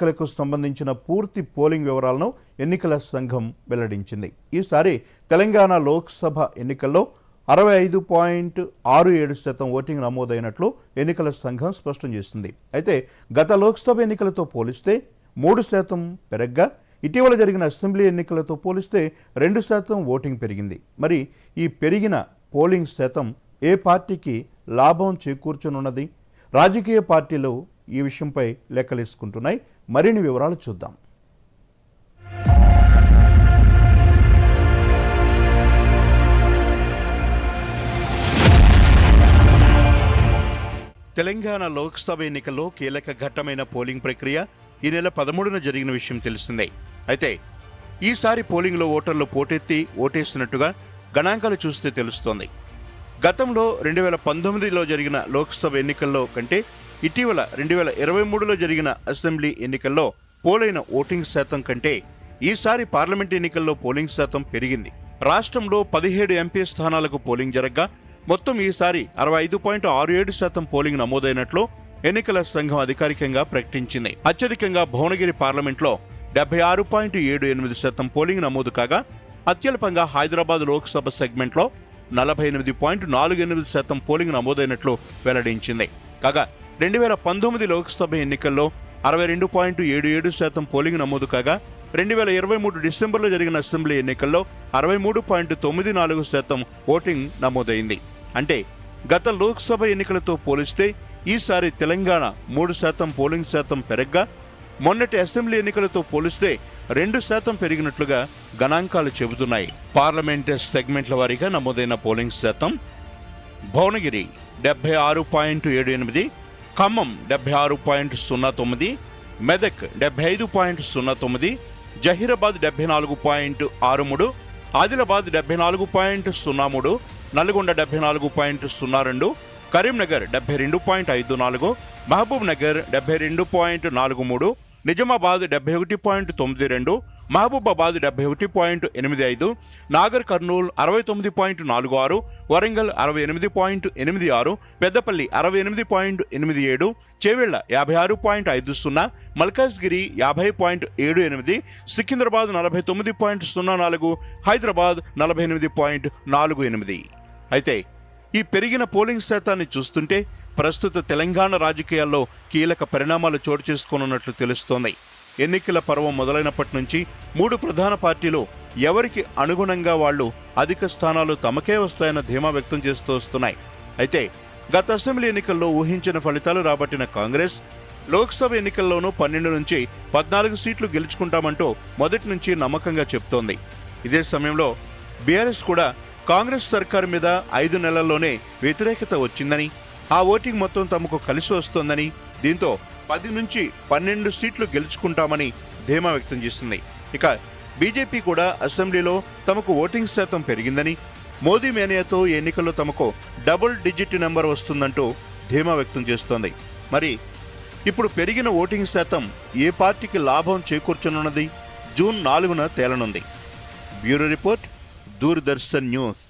ఎన్నికలకు సంబంధించిన పూర్తి పోలింగ్ వివరాలను ఎన్నికల సంఘం వెల్లడించింది. ఈసారి తెలంగాణ లోక్సభ ఎన్నికల్లో అరవై ఐదు పాయింట్ ఆరు ఏడు శాతం ఓటింగ్ నమోదైనట్లు ఎన్నికల సంఘం స్పష్టం చేసింది. అయితే గత లోక్సభ ఎన్నికలతో పోలిస్తే మూడు శాతం పెరగ్గా ఇటీవల జరిగిన అసెంబ్లీ ఎన్నికలతో పోలిస్తే రెండు శాతం ఓటింగ్ పెరిగింది. మరి ఈ పెరిగిన పోలింగ్ శాతం ఏ పార్టీకి లాభం చేకూర్చనున్నది? రాజకీయ పార్టీలు ఈ విషయంపై లెక్కలేసుకుంటున్నాయి మరిన్ని వివరాలు చూద్దాం. తెలంగాణ లోక్సభ ఎన్నికల్లో కీలక ఘట్టమైన పోలింగ్ ప్రక్రియ ఈ నెల పదమూడున జరిగిన విషయం తెలిసిందే. అయితే ఈసారి పోలింగ్లో ఓటర్లు పోటెత్తి ఓటేసినట్టుగా గణాంకాలు చూస్తే తెలుస్తోంది. గతంలో రెండు వేల పంతొమ్మిదిలో జరిగిన లోక్సభ ఎన్నికల్లో కంటే ఇటీవల రెండు వేల ఇరవై మూడులో జరిగిన అసెంబ్లీ ఎన్నికల్లో పోలైన ఓటింగ్ శాతం కంటే ఈసారి పార్లమెంట్ ఎన్నికల్లో పోలింగ్ శాతం పెరిగింది. రాష్ట్రంలో పదిహేడు ఎంపీ స్థానాలకు పోలింగ్ జరగ్గా మొత్తం ఈసారి అరవై ఐదు పాయింట్ ఆరు ఏడు శాతం పోలింగ్ నమోదైనట్లు ఎన్నికల సంఘం అధికారికంగా ప్రకటించింది. అత్యధికంగా భువనగిరి పార్లమెంట్లో డెబ్బై ఆరు పాయింట్ ఏడు ఎనిమిది శాతం పోలింగ్ నమోదు కాగా అత్యల్పంగా హైదరాబాద్ లోక్సభ సెగ్మెంట్లో నలభై ఎనిమిది పాయింట్ నాలుగు ఎనిమిది శాతం పోలింగ్ నమోదైనట్లు వెల్లడించింది. కాగా రెండు వేల పంతొమ్మిది లోక్సభ ఎన్నికల్లో అరవై రెండు పాయింట్ ఏడు ఏడు శాతం పోలింగ్ నమోదు కాగా రెండు వేల ఇరవై మూడు డిసెంబర్లో జరిగిన అసెంబ్లీ ఎన్నికల్లో అరవై మూడు పాయింట్ తొమ్మిది నాలుగు శాతం ఓటింగ్ నమోదైంది. అంటే గత లోక్సభ ఎన్నికలతో పోలిస్తే ఈసారి తెలంగాణ మూడు శాతం పోలింగ్ శాతం పెరగ్గా మొన్నటి అసెంబ్లీ ఎన్నికలతో పోలిస్తే రెండు శాతం పెరిగినట్లుగా గణాంకాలు చెబుతున్నాయి. పార్లమెంట్ సెగ్మెంట్ల వారీగా నమోదైన పోలింగ్ శాతం భువనగిరి డెబ్బై ఆరు పాయింట్ ఏడు ఎనిమిది ఖమ్మం డెబ్బై ఆరు పాయింట్ సున్నా తొమ్మిది మెదక్ డెబ్బై ఐదు పాయింట్ సున్నా తొమ్మిది జహీరాబాద్ డెబ్బై నాలుగు పాయింట్ ఆరు మూడు ఆదిలాబాద్ డెబ్బై నాలుగు పాయింట్ సున్నా మూడు నల్గొండ డెబ్బై నాలుగు పాయింట్ సున్నా రెండు కరీంనగర్ డెబ్బై రెండు పాయింట్ ఐదు నాలుగు మహబూబ్ నగర్ డెబ్బై రెండు పాయింట్ నాలుగు మూడు నిజామాబాద్ డెబ్బై ఒకటి పాయింట్ తొమ్మిది రెండు మహబూబాబాద్ డెబ్బై ఒకటి పాయింట్ ఎనిమిది ఐదు నాగర్ కర్నూల్ అరవై తొమ్మిది పాయింట్ నాలుగు ఆరు వరంగల్ అరవై ఎనిమిది పాయింట్ ఎనిమిది ఆరు పెద్దపల్లి అరవై ఎనిమిది పాయింట్ ఎనిమిది ఏడు చేవెళ్ళ యాభై ఆరు పాయింట్ ఐదు సున్నా మల్కాజ్గిరి యాభై పాయింట్ ఏడు ఎనిమిది సికింద్రాబాద్ నలభై తొమ్మిది పాయింట్ సున్నా నాలుగు హైదరాబాద్ నలభై ఎనిమిది పాయింట్ నాలుగు ఎనిమిది. అయితే ఈ పెరిగిన పోలింగ్ శాతాన్ని చూస్తుంటే ప్రస్తుత తెలంగాణ రాజకీయాల్లో కీలక పరిణామాలు చోటు చేసుకోనున్నట్లు తెలుస్తోంది. ఎన్నికల పర్వం మొదలైనప్పటి నుంచి మూడు ప్రధాన పార్టీలు ఎవరికి అనుగుణంగా వాళ్ళు అధిక స్థానాలు తమకే వస్తాయన్న ధీమా వ్యక్తం చేస్తూ వస్తున్నాయి. అయితే గత అసెంబ్లీ ఎన్నికల్లో ఊహించిన ఫలితాలు రాబట్టిన కాంగ్రెస్ లోక్సభ ఎన్నికల్లోనూ పన్నెండు నుంచి పద్నాలుగు సీట్లు గెలుచుకుంటామంటూ మొదటి నుంచి నమ్మకంగా చెప్తోంది. ఇదే సమయంలో బీఆర్ఎస్ కూడా కాంగ్రెస్ సర్కారు మీద ఐదు నెలల్లోనే వ్యతిరేకత వచ్చిందని ఆ ఓటింగ్ మొత్తం తమకు కలిసి వస్తోందని దీంతో పది నుంచి పన్నెండు సీట్లు గెలుచుకుంటామని ధీమా వ్యక్తం చేస్తుంది ఇక బీజేపీ కూడా అసెంబ్లీలో తమకు ఓటింగ్ శాతం పెరిగిందని మోదీ మేనియాతో ఈ ఎన్నికల్లో తమకు డబుల్ డిజిట్ నెంబర్ వస్తుందంటూ ధీమా వ్యక్తం చేస్తోంది. మరి ఇప్పుడు పెరిగిన ఓటింగ్ శాతం ఏ పార్టీకి లాభం చేకూర్చనున్నది? జూన్ నాలుగున తేలనుంది. Bureau report Doordarshan news.